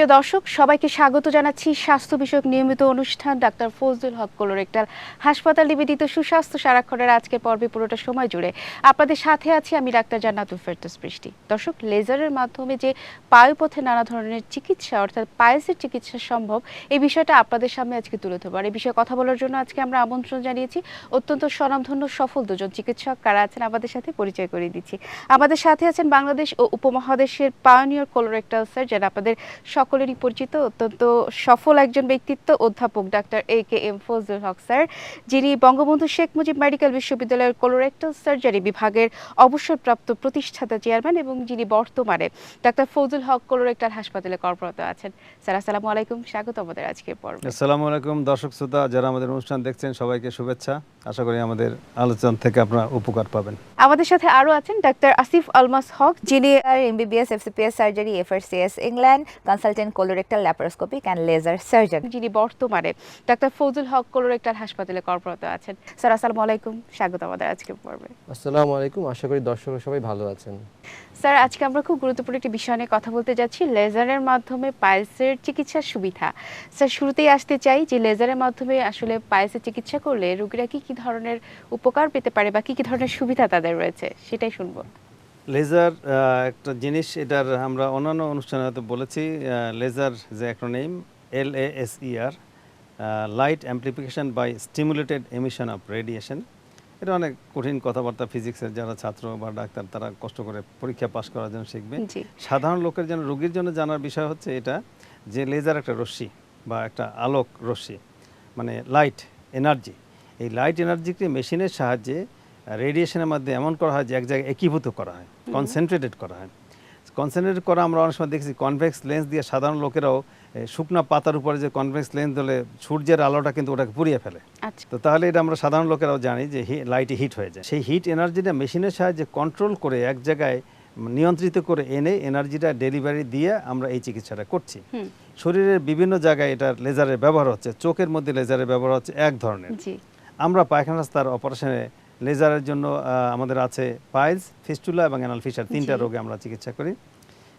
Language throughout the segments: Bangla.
সুপ্রিয় দর্শক, সবাইকে স্বাগত জানাচ্ছি স্বাস্থ্য বিষয়ক নিয়মিত অনুষ্ঠান। ডাক্তার ফজলুল হক কোলোরেক্টাল হাসপাতাল নিবেদিত সুস্বাস্থ্য সারাক্ষণের আজকের পর্বে পুরোটা সময় জুড়ে আপনাদের সাথে আছি আমি ডাক্তার জান্নাতুল ফেরদৌস বৃষ্টি। দর্শক, লেজারের মাধ্যমে যে পায়ুপথে নানা ধরনের চিকিৎসা, অর্থাৎ পায়েসের চিকিৎসা সম্ভব, এই বিষয়টা আপনাদের সামনে আজকে তুলে ধরবো। আর এই বিষয়ে কথা বলার জন্য আজকে আমরা আমন্ত্রণ জানিয়েছি অত্যন্ত স্বনামধন্য সফল দুজন চিকিৎসক। কারা আছেন আমাদের সাথে পরিচয় করিয়ে দিচ্ছি। আমাদের সাথে আছেন বাংলাদেশ ও উপমহাদেশের পায়োনিয়র কোলোরেক্টাল সার্জন আপনাদের সকলেরই পরিচিত অত্যন্ত সফল একজন ব্যক্তিত্ব অধ্যাপক doctor A K M Fazlul Haque sir যিনি বঙ্গবন্ধু শেখ মুজিব মেডিকেল বিশ্ববিদ্যালয়ের কোলোরেক্টাল সার্জারি বিভাগের অবসরপ্রাপ্ত প্রতিষ্ঠাতা চেয়ারম্যান এবং যিনি বর্তমানে ডাক্তার ফজলুল হক কোলোরেক্টাল হাসপাতালে কর্মরত আছেন। স্যার আসসালামু আলাইকুম। স্বাগত আমাদের আজকের পর্বে। আসসালামু আলাইকুম দর্শক শ্রোতা যারা আমাদের অনুষ্ঠান দেখছেন সবাইকে শুভেচ্ছা। আশা করি আমাদের আলোচনা থেকে আপনারা উপকার পাবেন। আমাদের সাথে আরও আছেন ডাক্তার আসিফ আলমাস হক যিনি আর MBBS FCPS surgery FRCS England consultant colorectal laparoscopic and laser surgeon যিনি বর্তমানে ডাক্তার ফজলুল হক কোলোরেক্টাল হাসপাতালে কর্মরত আছেন। স্যার আসসালামু আলাইকুম। স্বাগত আমাদের আজকের পর্বে। আসসালামু আলাইকুম। আশা করি দর্শকরা সবাই ভালো আছেন। স্যার আজকে আমরা খুব গুরুত্বপূর্ণ একটি বিষয় নিয়ে কথা বলতে যাচ্ছি লেজারের মাধ্যমে পাইলসের চিকিৎসার সুবিধা। স্যার শুরুতেই আসতে চাই যে লেজারের মাধ্যমে আসলে পাইলসের চিকিৎসা করলে রোগীরা কি কি ধরনের উপকার পেতে পারে বা কি কি ধরনের সুবিধা তাদের রয়েছে সেটাই শুনব। লেজার একটা জিনিস এটার আমরা অন্যান্য অনুষ্ঠানে হয়তো বলেছি লেজার যে acronym L A S E R light amplification by stimulated emission of radiation এটা অনেক কঠিন কথাবার্তা ফিজিক্সের যারা ছাত্র বা ডাক্তার তারা কষ্ট করে পরীক্ষা পাশ করার জন্য শিখবে। সাধারণ লোকের জন্য রোগীর জন্য জানার বিষয় হচ্ছে এটা যে লেজার একটা রশ্মি বা একটা আলোক রশ্মি মানে লাইট এনার্জি এই লাইট এনার্জিকে মেশিনের সাহায্যে রেডিয়েশনের মধ্যে এমন করা হয় যে এক জায়গায় একীভূত করা হয় কনসেন্ট্রেটেড করা হয়। কনসেন্ট্রেট করা আমরা অনেক সময় দেখছি কনভেক্স লেন্স দিয়ে সাধারণ লোকেরাও শুকনা পাতার উপরে যে কনভেক্স লেন্স দিলে সূর্যের আলোটা কিন্তু ওটাকে পুড়িয়ে ফেলে। আচ্ছা। তো তাহলে এটা আমরা সাধারণ লোকেরাও জানি যে লাইটে হিট হয়ে যায়। সেই হিট এনার্জিটা মেশিনের সাহায্যে কন্ট্রোল করে এক জায়গায় নিয়ন্ত্রিত করে এনে এনার্জিটা ডেলিভারি দিয়ে আমরা এই চিকিৎসাটা করছি। শরীরের বিভিন্ন জায়গায় এটার লেজারের ব্যবহার হচ্ছে চোখের মধ্যে লেজারের ব্যবহার হচ্ছে এক ধরনের। আমরা পায়খানা রাস্তার অপারেশনে লেজারের জন্য আমাদের আছে পাইলস ফিস্টুলা এবং অ্যানাল ফিশার তিনটা রোগে আমরা চিকিৎসা করি।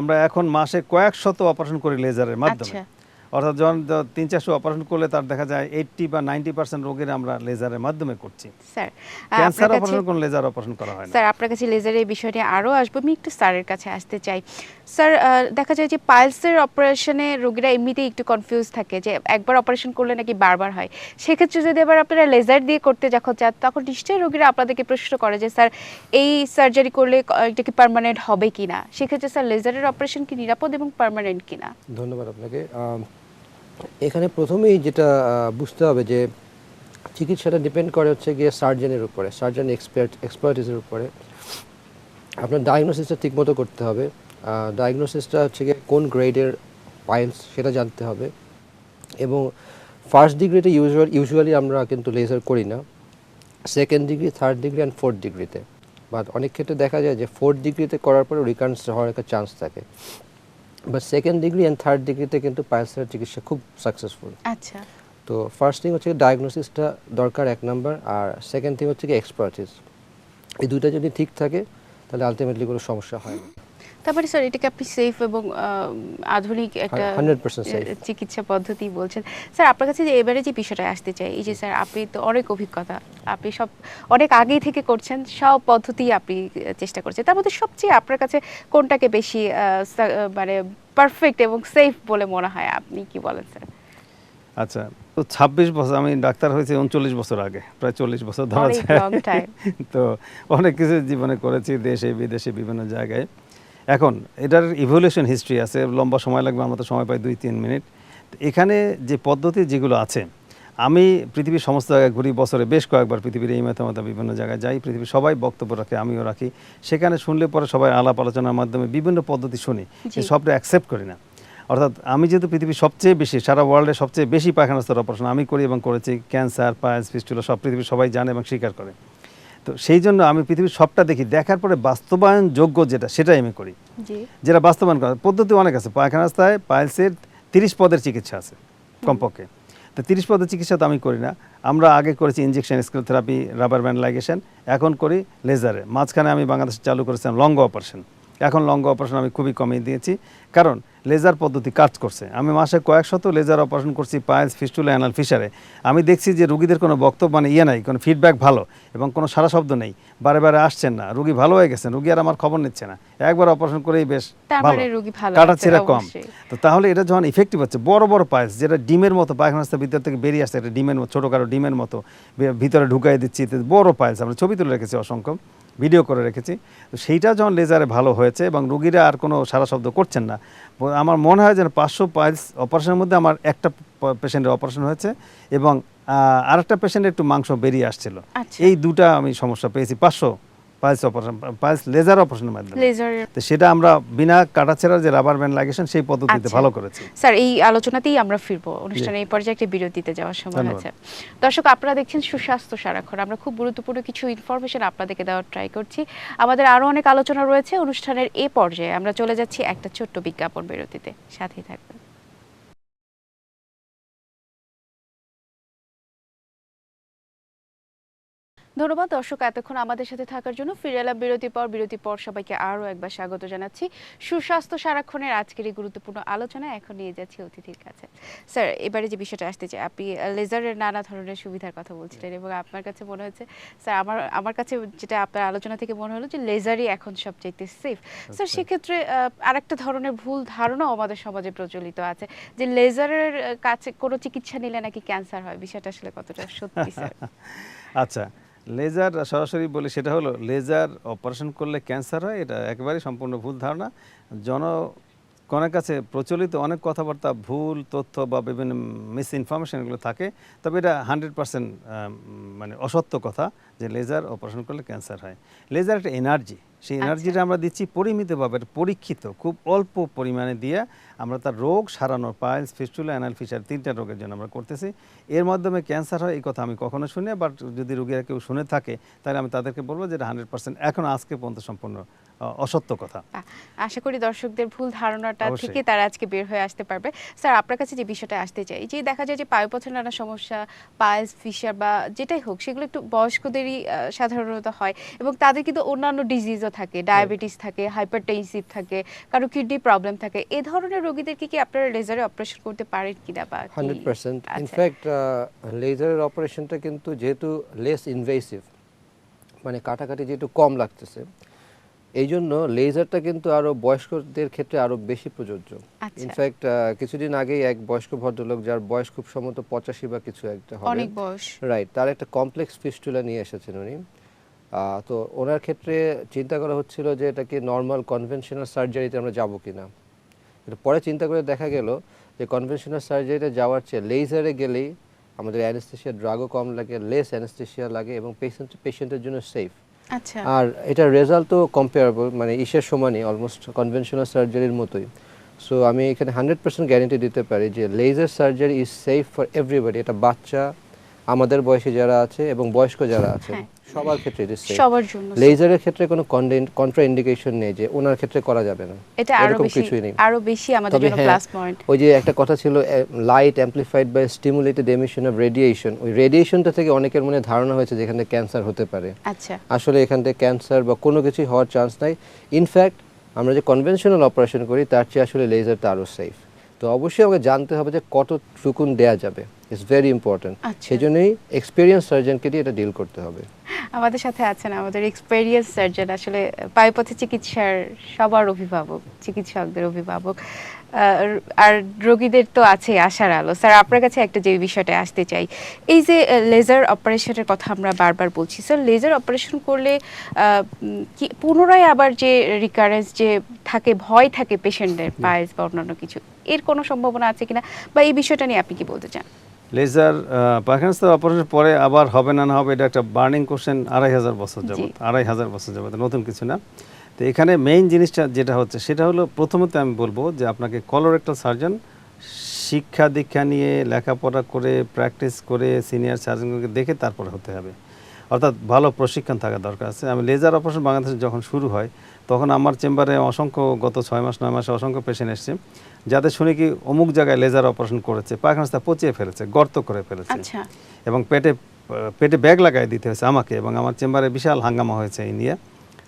আমরা এখন মাসে কয়েক শত অপারেশন করি লেজারের মাধ্যমে। আচ্ছা। অর্থাৎ যখন তিন চারশো অপারেশন করলে তার দেখা যায় এইটটি বা নাইনটি পার্সেন্ট রোগের আমরা লেজারের মাধ্যমে করছি। স্যার ক্যান্সার আপনার কাছে অপারেশন কোনো লেজার অপারেশন করা হয় স্যার আপনার কাছে লেজারের বিষয়টি আরও আসব আমি একটু স্যারের কাছে আসতে চাই। স্যার দেখা যায় যে পাইলসের অপারেশনে রোগীরা এমনিতেই একটু কনফিউজ থাকে যে একবার অপারেশন করলে নাকি বারবার হয়। সেক্ষেত্রে যদি এবার আপনারা লেজার দিয়ে করতে যখন চান তখন নিশ্চয়ই রোগীরা আপনাদেরকে প্রশ্ন করে যে স্যার এই সার্জারি করলে এটা কি পার্মানেন্ট হবে কি না সেক্ষেত্রে স্যার লেজারের অপারেশন কি নিরাপদ এবং পার্মানেন্ট কি না ধন্যবাদ আপনাকে। এখানে প্রথমেই যেটা বুঝতে হবে যে চিকিৎসাটা ডিপেন্ড করে হচ্ছে গিয়ে সার্জনের উপরে সার্জন এক্সপার্ট এক্সপার্টিসের উপরে। আপনার ডায়াগনোসিসটা ঠিকমতো করতে হবে। ডায়াগনোসিসটা হচ্ছে গিয়ে কোন গ্রেডের পাইলস সেটা জানতে হবে। এবং ফার্স্ট ডিগ্রিতে ইউজুয়াল ইউজুয়ালি আমরা কিন্তু লেজার করি না। Second degree third degree and fourth ডিগ্রিতে বাট অনেক ক্ষেত্রে দেখা যায় যে ফোর্থ ডিগ্রিতে করার পরে রিকার্ন্স হওয়ার একটা চান্স থাকে। But second degree and third ডিগ্রিতে কিন্তু পায়েসের চিকিৎসা খুব সাকসেসফুল আচ্ছা। তো ফার্স্ট থিং হচ্ছে ডায়াগনোসিসটা দরকার এক নাম্বার আর সেকেন্ড থিং হচ্ছে কি এক্সপার্টিস এই দুইটা যদি ঠিক থাকে তাহলে আলটিমেটলি কোনো সমস্যা হয় না। তারপরে স্যার এটাকে আপনি সেফ এবং আহ, আধুনিক একটা 100% safe. আহ, চিকিৎসা পদ্ধতি বলছেন। স্যার আপনার কাছে যে এবারে যে বিষয়টা আসতে চাই এই যে স্যার আপনি তো অনেক অভিজ্ঞতা আপনি সব অনেক আগেই থেকে করছেন সব পদ্ধতি আপনি চেষ্টা করছেন। তার মধ্যে সবচেয়ে আপনার কাছে কোনটাকে বেশি আহ, মানে পারফেক্ট এবং সেফ বলে মনে হয় আপনি কি বলেন স্যার? আচ্ছা তো ছাব্বিশ বছর আমি ডাক্তার হয়েছি উনচল্লিশ বছর আগে প্রায় চল্লিশ বছর ধরা যায়। তো অনেক কিছু জীবনে করেছি দেশে বিদেশে বিভিন্ন জায়গায়। এখন এটার ইভলিউশন হিস্ট্রি আছে লম্বা সময় লাগবে আমরা তো সময় পাই দুই তিন মিনিট। এখানে যে পদ্ধতি যেগুলো আছে আমি পৃথিবীর সমস্ত জায়গায় ঘুরি বছরে বেশ কয়েকবার পৃথিবীর এই মাথা মাথা বিভিন্ন জায়গায় যাই পৃথিবীর সবাই বক্তব্য রাখে আমিও রাখি। সেখানে শুনলে পরে সবাই আলাপ আলোচনার মাধ্যমে বিভিন্ন পদ্ধতি শুনি। সবটা অ্যাকসেপ্ট করি না। অর্থাৎ আমি যেহেতু পৃথিবীর সবচেয়ে বেশি সারা ওয়ার্ল্ডে সবচেয়ে বেশি পায়খানা স্তর অপারেশন আমি করি এবং করেছি ক্যান্সার পায়েস ফিস্টুলা সব পৃথিবীর সবাই জানে এবং স্বীকার করে। তো সেই জন্য আমি পৃথিবীর সবটা দেখি। দেখার পরে বাস্তবায়ন যোগ্য যেটা সেটাই আমি করি। যেটা বাস্তবায়ন করা পদ্ধতি অনেক আছে। পায়খানা রাস্তায় পাইলসের তিরিশ পদের চিকিৎসা আছে কমপক্ষে। তো তিরিশ পদের চিকিৎসা তো আমি করি না। আমরা আগে করেছি injection sclerotherapy rubber band ligation এখন করি লেজারে মাঝখানে আমি বাংলাদেশে চালু করেছিলাম লঙ্গ অপারেশন এখন লঙ্গ অপারেশন আমি খুবই কমিয়ে দিয়েছি। কারণ লেজার পদ্ধতি কাজ করছে। আমি মাসে কয়েক শত লেজার অপারেশন করছি পায়েলস ফিস্টুলা অ্যানাল ফিশারে। আমি দেখছি যে রুগীদের কোনো বক্তব্য মানে ইয়ে নাই কোনো ফিডব্যাক ভালো এবং কোনো সারা শব্দ নেই। বারে বারে আসছেন না রুগী ভালো হয়ে গেছেন রুগী আর আমার খবর নিচ্ছে না। একবার অপারেশন করেই বেশ ভালো। মানে কাটা আছে, কম। তো তাহলে এটা যখন ইফেক্টিভ হচ্ছে বড় বড় পায়েস যেটা ডিমের মতো পায়খানা ভিতর থেকে বেরিয়ে আসছে একটা ডিমের মতো ছোটোখাটো ডিমের মতো ভিতরে ঢুকাই দিচ্ছি বড় পায়েস আমরা ছবি তুলে রেখেছি অসংখ্য ভিডিও করে রেখেছি। তো সেইটা যখন লেজারে ভালো হয়েছে এবং রুগীরা আর কোনো সারা শব্দ করছেন না আমার মনে হয় যেন পাঁচশো পাইলস অপারেশনের মধ্যে আমার একটা পেশেন্টের অপারেশন হয়েছে এবং আর আরেকটা পেশেন্টের একটু মাংস বেরিয়ে আসছিল আচ্ছা। এই দুটা আমি সমস্যা পেয়েছি পাঁচশো পাইলস অপারেশন পাইলস লেজার অপারেশনের মাধ্যমে। তো সেটা আমরা বিনা কাটাছেড়ার যে রাবার ব্যান্ড লাগিয়েছেন সেই পদ্ধতিতে আচ্ছা। ভালো করেছি। স্যার এই আলোচনাতেই আমরা ফিরবো। অনুষ্ঠানের এই পর্যায়ে একটা বিরতিতে যাওয়ার সময়। হয়েছে। দর্শক আপনারা দেখছেন সুস্বাস্থ্য সারাক্ষণ। আমরা খুব গুরুত্বপূর্ণ কিছু ইনফরমেশন আপনাদেরকে দেওয়ার ট্রাই করছি। আমাদের আরও অনেক আলোচনা রয়েছে অনুষ্ঠানের এ পর্যায়ে। আমরা চলে যাচ্ছি একটা ছোট্ট বিজ্ঞাপন বিরতিতে। সাথেই থাকবেন। ধন্যবাদ। দর্শক এতক্ষণ আমাদের সাথে থাকার জন্য ফিরে এলাম বিরতির পর। বিরতির পর সবাইকে আরও একবার স্বাগত জানাচ্ছি। সুস্বাস্থ্য সারাক্ষণের আজকের এই গুরুত্বপূর্ণ আলোচনা এখন নিয়ে যাচ্ছি অতিথির কাছে। স্যার এবারে যে বিষয়টা আসতে চাই আপনি লেজারের নানা ধরনের সুবিধার কথা বলছিলেন এবং আপনার কাছে মনে হচ্ছে স্যার আমার আমার কাছে যেটা আপনার আলোচনা থেকে মনে হলো যে লেজারই এখন সবচাইতে সেফ স্যার আচ্ছা। সেক্ষেত্রে আহ, আরেকটা ধরনের ভুল ধারণাও আমাদের সমাজে প্রচলিত আছে যে লেজারের কাছে কোনো চিকিৎসা নিলে নাকি ক্যান্সার হয়। বিষয়টা আসলে কতটা সত্যি স্যার? আচ্ছা লেজার, সরাসরি বলি সেটা হলো লেজার অপারেশন করলে ক্যান্সার হয়, এটা একেবারেই সম্পূর্ণ ভুল ধারণা। জনগণের কাছে প্রচলিত অনেক কথাবার্তা, ভুল, তথ্য বা বিভিন্ন মিস ইনফরমেশন এগুলো থাকে, তবে এটা হান্ড্রেড পার্সেন্ট মানে অসত্য কথা যে লেজার অপারেশন করলে ক্যান্সার হয়। লেজার একটা এনার্জি সেই। এনার্জিটা আমরা দিচ্ছি পরিমিতভাবে পরীক্ষিত, খুব অল্প পরিমাণে দিয়ে আমরা তার রোগ সারানোর পাইলস ফিস্টুলা অ্যানাল ফিসার তিনটা রোগের জন্য আমরা করতেছি এর মাধ্যমে ক্যান্সার হয়, এই কথা আমি কখনো শুনি বাট যদি রুগীরা কেউ শুনে থাকে, তাহলে আমি তাদেরকে বলব যে হান্ড্রেড পার্সেন্ট এখন, আজকে পর্যন্ত সম্পূর্ণ অসত্য কথা। আশা করি দর্শকদের ভুল ধারণাটা থেকে তারা আজকে বের হয়ে আসতে পারবে। স্যার আপনার কাছে যে বিষয়টা আসতে চাই যে দেখা যায় যে পায়ুপথের নানা সমস্যা পায়েস ফিশার বা যেটাই হোক সেগুলো একটু বয়স্কদেরই সাধারণত হয় এবং তাদের কিন্তু অন্যান্য ডিজিজও থাকে ডায়াবেটিস থাকে হাইপারটেনসিভ থাকে কারও কিডনি প্রবলেম থাকে। এ ধরনের রোগীদেরকে কি আপনারা লেজারে অপারেশন করতে পারেন কিনা বা কি? Hundred percent. ইনফ্যাক্ট লেজারের অপারেশনটা কিন্তু যেহেতু লেস ইনভেসিভ মানে কাটাকাটি যেহেতু কম লাগতেছে এই জন্য লেজারটা কিন্তু আরও বয়স্কদের ক্ষেত্রে আরও বেশি প্রযোজ্য। আচ্ছা। ইনফ্যাক্ট কিছুদিন আগেই এক বয়স্ক ভদ্রলোক যার বয়স খুব সম্ভবত পঁচাশি বা কিছু একটা হবে। অনেক বয়স। রাইট তার একটা কমপ্লেক্স ফিস্টুলা নিয়ে এসেছেন উনি। তো ওনার ক্ষেত্রে চিন্তা করা হচ্ছিল যে এটাকে নর্মাল কনভেনশনাল সার্জারিতে আমরা যাব কি না কিন্তু পরে চিন্তা করে দেখা গেল যে কনভেনশনাল সার্জারিতে যাওয়ার চেয়ে লেজারে গেলেই আমাদের অ্যানেস্থেশিয়া ড্রাগও কম লাগে লেস অ্যানেস্থেশিয়া লাগে এবং পেশেন্ট পেশেন্টের জন্য সেফ আচ্ছা আর এটা রেজাল্ট তো কম্পেয়ারেবল মানে ইসের সমানই অলমোস্ট কনভেনশনাল সার্জারির মতোই। সো আমি এখানে হান্ড্রেড পার্সেন্ট গ্যারেন্টি দিতে পারি যে laser surgery is safe for everybody এটা বাচ্চা আমাদের বয়সী যারা আছে এবং বয়স্ক যারা আছে হ্যাঁ। সবার ক্ষেত্রে সেফ সবার জন্য লেজারের ক্ষেত্রে কোনো কন্ট্রা ইন্ডিকেশন নেই যে ওনার ক্ষেত্রে করা যাবে না। এটা আরও বেশি আরও বেশি আমাদের জন্য হ্যাঁ, প্লাস পয়েন্ট ওই যে একটা কথা ছিল light amplified by stimulated emission of radiation ওই রেডিয়েশনটা থেকে অনেকের মনে ধারণা হয়েছে যেখানে ক্যান্সার হতে পারে। আচ্ছা। আসলে এখান থেকে ক্যান্সার বা কোনো কিছু হওয়ার চান্স নাই। ইনফ্যাক্ট আমরা যে কনভেনশনাল অপারেশন করি তার চেয়ে আসলে লেজারটা আরও সেফ তো অবশ্যই আমাকে জানতে হবে যে কত টুকুন দেয়া যাবে। ইটস ভেরি ইম্পর্টেন্ট সেজন্যই সেই জন্যই এক্সপিরিয়েন্স সার্জনকে দিয়ে এটা ডিল করতে হবে। আমাদের সাথে আছেন আমাদের এক্সপেরিয়েন্স সার্জন আসলে পায়ুপথে চিকিৎসার সবার অভিভাবক চিকিৎসকদের অভিভাবক। আর রোগীদের তো আছে আশার আলো। স্যার আপনার কাছে একটা যে বিষয়টা আসতে চাই। এই যে লেজার অপারেশনের কথা আমরা বারবার বলছি। স্যার লেজার অপারেশন করলে কি পুনরায় আবার যে রিকারেন্স যে থাকে ভয় থাকে পেশেন্টদের পায়েস বা অন্যান্য কিছু এর কোনো সম্ভাবনা আছে কিনা? বা এই বিষয়টা নিয়ে আপনি কি বলতে চান? লেজার পায়খানাস্থ অপারেশনের পরে আবার হবে না না হবে এটা একটা বার্নিং কোশ্চেন আড়াই হাজার বছর। যাবত আড়াই হাজার বছর যাবত নতুন কিছু না। তো এখানে মেইন জিনিসটা যেটা হচ্ছে সেটা হলো প্রথমত আমি বলব যে আপনাকে কলোরেক্টাল সার্জন শিক্ষা দীক্ষা নিয়ে লেখাপড়া করে প্র্যাকটিস করে সিনিয়র সার্জনকে দেখে তারপরে হতে হবে। অর্থাৎ ভালো প্রশিক্ষণ থাকা দরকার আছে। আমি লেজার অপারেশন বাংলাদেশে যখন শুরু হয় তখন আমার চেম্বারে অসংখ্য গত ছয় মাস নয় মাসে অসংখ্য পেশেন্ট এসছে। যাদের শুনে কি অমুক জায়গায় লেজার অপারেশন করেছে পায়খানাস্তা পচিয়ে ফেলেছে গর্ত করে ফেলেছে। আচ্ছা। এবং পেটে পেটে ব্যাগ লাগাই দিতে হয়েছে আমাকে এবং আমার চেম্বারে বিশাল হাঙ্গামা হয়েছে এই নিয়ে।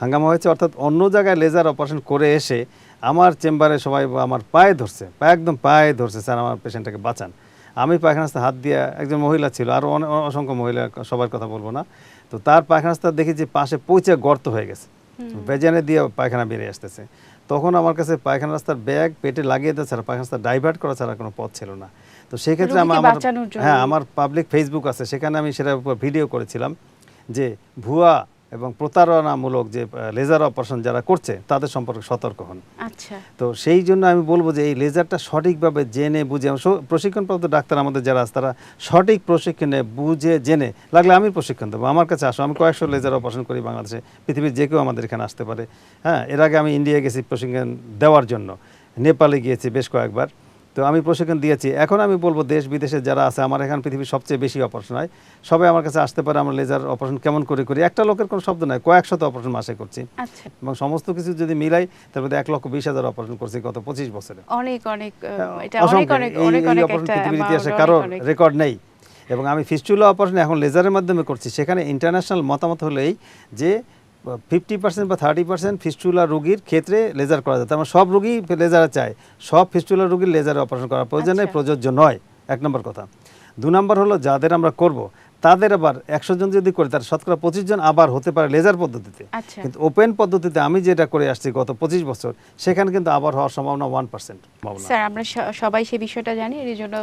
হাঙ্গামা হয়েছে অর্থাৎ অন্য জায়গায় লেজার অপারেশন করে এসে আমার চেম্বারে সবাই আমার পায়ে ধরছে পায়ে একদম পায়ে ধরছে স্যার আমার পেশেন্টটাকে বাঁচান। আমি পায়খানাস্তা হাত দিয়ে একজন মহিলা ছিল আর অসংখ্য মহিলা সবার কথা বলব না। তো তার পায়খানাস্তা দেখি যে পাশে পৌঁছে গর্ত হয়ে গেছে। বেজানে দিয়ে পায়খানা বেরিয়ে আসতেছে। তখন আমার কাছে পায়খানা রাস্তার ব্যাগ পেটে লাগিয়ে দেওয়া ছাড়া পায়খানা রাস্তা ডাইভার্ট করা ছাড়া কোনো পথ ছিল না। তো সেক্ষেত্রে আমার হ্যাঁ আমার পাবলিক ফেসবুক আছে সেখানে আমি সেটার উপর ভিডিও করেছিলাম যে ভুয়া এবং প্রতারণামূলক যে লেজার অপারেশন যারা করছে তাদের সম্পর্কে সতর্ক হন। আচ্ছা। তো সেই জন্য আমি বলব যে এই লেজারটা সঠিকভাবে জেনে বুঝে প্রশিক্ষণপ্রাপ্ত ডাক্তার আমাদের যারা আছে তারা সঠিক প্রশিক্ষণে বুঝে জেনে লাগলে আমি প্রশিক্ষণ দেবো। আমার কাছে আসো আমি কয়েকশো লেজার অপারেশন করি বাংলাদেশে পৃথিবীর যে কেউ আমাদের এখানে আসতে পারে। হ্যাঁ এর আগে আমি ইন্ডিয়া গেছি প্রশিক্ষণ দেওয়ার জন্য। নেপালে গিয়েছি বেশ কয়েকবার। তো আমি প্রশিক্ষণ দিয়েছি। এখন আমি বলব দেশ বিদেশে যারা আছে আমার এখানে পৃথিবীর সবচেয়ে বেশি অপারেশন হয়। সবাই আমার কাছে আসতে পারে আমরা লেজার অপারেশন কেমন করে করি। একটা লোকের কোনো শব্দ নয় কয়েকশত অপারেশন মাসে করছি। আচ্ছা। এবং সমস্ত কিছু যদি মিলাই তার মধ্যে এক লক্ষ বিশ হাজার অপারেশন করছি গত পঁচিশ বছরে। অনেক অনেক। এই- অপারেশন পৃথিবীর ইতিহাসে অনেক কারও রেকর্ড নেই। এবং আমি ফিস্টুলা অপারেশন এখন লেজারের মাধ্যমে করছি। সেখানে ইন্টারন্যাশনাল মতামত হলেই যে ফিফটি পার্সেন্ট বা থার্টি পার্সেন্ট ফিস্টুলা রুগীর ক্ষেত্রে লেজার করা যায়। তার মানে সব রুগী লেজার চায়। সব ফিস্টুলা রুগীর লেজারে অপারেশন করা প্রয়োজনে নেই আচ্ছা। প্রযোজ্য নয়। এক নম্বর কথা। দু নম্বর হলো যাদের আমরা করব তাদের আবার একশো জন যদি করি তার শতকরা পঁচিশ জন আবার হতে পারে লেজার পদ্ধতিতে। আচ্ছা। কিন্তু ওপেন পদ্ধতিতে আমি যেটা করে আসছি গত পঁচিশ বছর সেখানে কিন্তু আবার হওয়ার সম্ভাবনা ওয়ান পার্সেন্ট স্যার আমরা সবাই সেই বিষয়টা জানি এর জন্য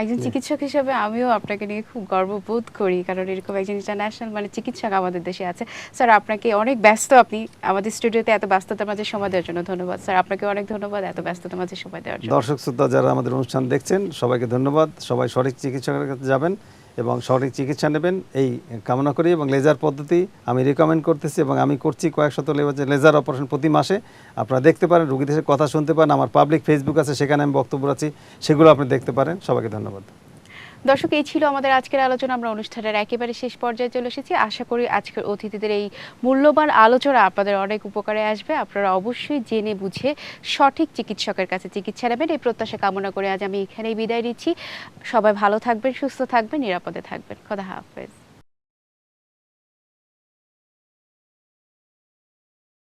একজন চিকিৎসক হিসেবে আমিও আপনাকে নিয়ে খুব গর্ববোধ করি কারণ এরকম একজন ইন্টারন্যাশনাল মানে চিকিৎসক আমাদের দেশে আছে। স্যার আপনাকে অনেক ব্যস্ত আপনি আমাদের স্টুডিওতে এত ব্যস্ততার মাঝে সময় দেওয়ার জন্য ধন্যবাদ। স্যার আপনাকে অনেক ধন্যবাদ এত ব্যস্ততার মাঝে সময় দেওয়ার জন্য। দর্শক শ্রোতা যারা আমাদের অনুষ্ঠান দেখছেন সবাইকে ধন্যবাদ। সবাই সঠিক চিকিৎসকের কাছে যাবেন। এবং সঠিক চিকিৎসা নেবেন, এই কামনা করি এবং লেজার পদ্ধতি আমি রেকমেন্ড করতেছি এবং আমি করছি কয়েক শত লেজার- অপারেশন প্রতি মাসে। আপনারা দেখতে পারেন, রুগীদের কথা শুনতে পারেন, আমার পাবলিক ফেসবুক আছে, সেখানে আমি বক্তব্য আছি সেগুলো আপনি দেখতে পারেন। সবাইকে ধন্যবাদ। দর্শক, এই ছিল আমাদের আজকের আলোচনা। আমরা অনুষ্ঠানের একেবারে শেষ পর্যায়ে চলে এসেছি। আশা করি আজকের অতিথিদের এই মূল্যবান আলোচনা আপনাদের অনেক উপকারে আসবে। আপনারা অবশ্যই জেনে বুঝে সঠিক চিকিৎসকের কাছে চিকিৎসা নেবেন। এই প্রত্যাশা কামনা করে আজ আমি এখানেই বিদায় নিচ্ছি। সবাই ভালো থাকবেন, সুস্থ থাকবেন, নিরাপদে থাকবেন। খোদা হাফেজ।